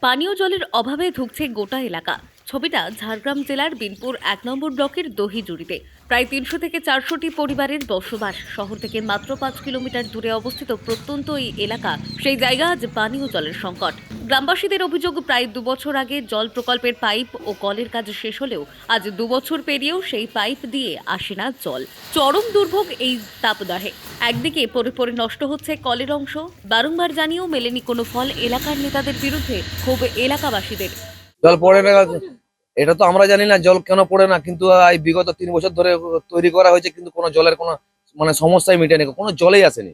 পানীয় জলের অভাবে ধুঁকছে গোটা এলাকা। ছবিটা ঝাড়গ্রাম জেলার বিনপুর এক নম্বর ব্লকের দহিজুড়িতে। প্রায় তিনশো থেকে চারশোটি পরিবারের বসবাস। শহর থেকে মাত্র পাঁচ কিলোমিটার দূরে অবস্থিত প্রত্যন্ত এই এলাকা, সেই জায়গা আজ পানীয় জলের সংকট। গ্রামবাসীদের অভিযোগ, প্রায় দুবছর আগে জল প্রকল্পের পাইপ ও কলের কাজ শেষ হলেও আজ দুবছর পেরিয়েও সেই পাইপ দিয়ে আসে না জল। চরম দুর্ভোগ এই তাপদাহে। একদিকে পরে পরে নষ্ট হচ্ছে কলের অংশ। বারংবার জানিয়েও মেলেনি কোনো ফল এলাকার নেতাদের বিরুদ্ধে ক্ষোভ এলাকাবাসীদের। জল পড়ে এটা তো আমরা জানি না, জল কেন পড়ে না, কিন্তু এই বিগত তিন বছর ধরে তৈরি করা হয়েছে, কিন্তু কোনো জলের কোনো মানে সমস্যাই মিটেনি, কোনো জলেই আসেনি।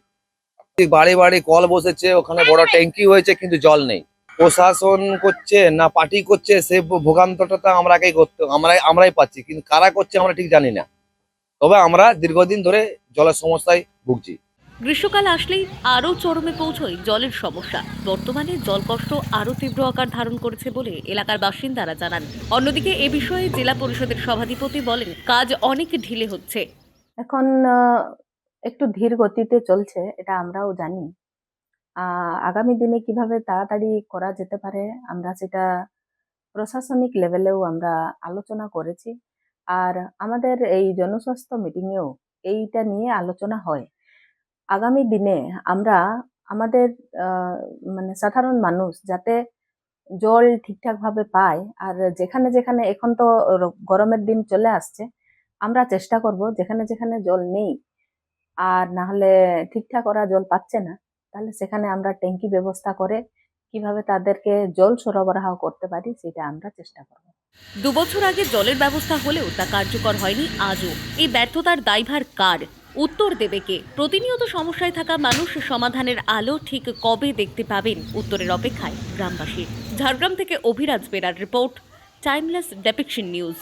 বাড়ি বাড়ি কল বসেছে, ওখানে বড় ট্যাঙ্কি হয়েছে, কিন্তু জল নেই। প্রশাসন করছে না পার্টি করছে, সে ভোগান্তটা তো আমরাকেই করতে, আমরাই আমরাই পাচ্ছি, কিন্তু কারা করছে আমরা ঠিক জানি না। তবে আমরা দীর্ঘদিন ধরে জলের সমস্যায় ভুগছি। গ্রীষ্মকাল আসলেই আরও চরমে পৌঁছয় জলের সমস্যা। বর্তমানে জল কষ্ট আরও তীব্র আকার ধারণ করেছে বলে এলাকার বাসিন্দারা জানান। অন্যদিকে এ বিষয়ে জেলা পরিষদের সভাধিপতি বলেন, কাজ অনেক ঢিলে হচ্ছে। এখন একটু ধীর গতিতে চলছে, এটা আমরাও জানি। আগামী দিনে কীভাবে তাড়াতাড়ি করা যেতে পারে, আমরা সেটা প্রশাসনিক লেভেলেও আমরা আলোচনা করেছি। আর আমাদের এই জনস্বাস্থ্য মিটিংয়েও এইটা নিয়ে আলোচনা হয়। আগামী দিনে আমরা আমাদের মানে সাধারণ মানুষ যাতে জল ঠিকঠাক ভাবে পায়, আর যেখানে যেখানে এখন তো গরমের দিন চলে আসছে, আমরা চেষ্টা করব যেখানে যেখানে জল নেই, আর না হলে ঠিকঠাক ওরা জল পাচ্ছে না, তাহলে সেখানে আমরা ট্যাঙ্কি ব্যবস্থা করে কীভাবে তাদেরকে জল সরবরাহ করতে পারি সেটা আমরা চেষ্টা করব। দুবছর আগে জলের ব্যবস্থা হলেও তা কার্যকর হয়নি, আজও। এই ব্যর্থতার দায়ভার কার? উত্তর দেবে কে? প্রতিনিয়ত সমস্যায় থাকা মানুষ সমাধানের আলো ঠিক কবে দেখতে পাবেন? উত্তরের অপেক্ষায় গ্রামবাসী। ঝাড়গ্রাম থেকে Abhiraj Berar report timeless depiction news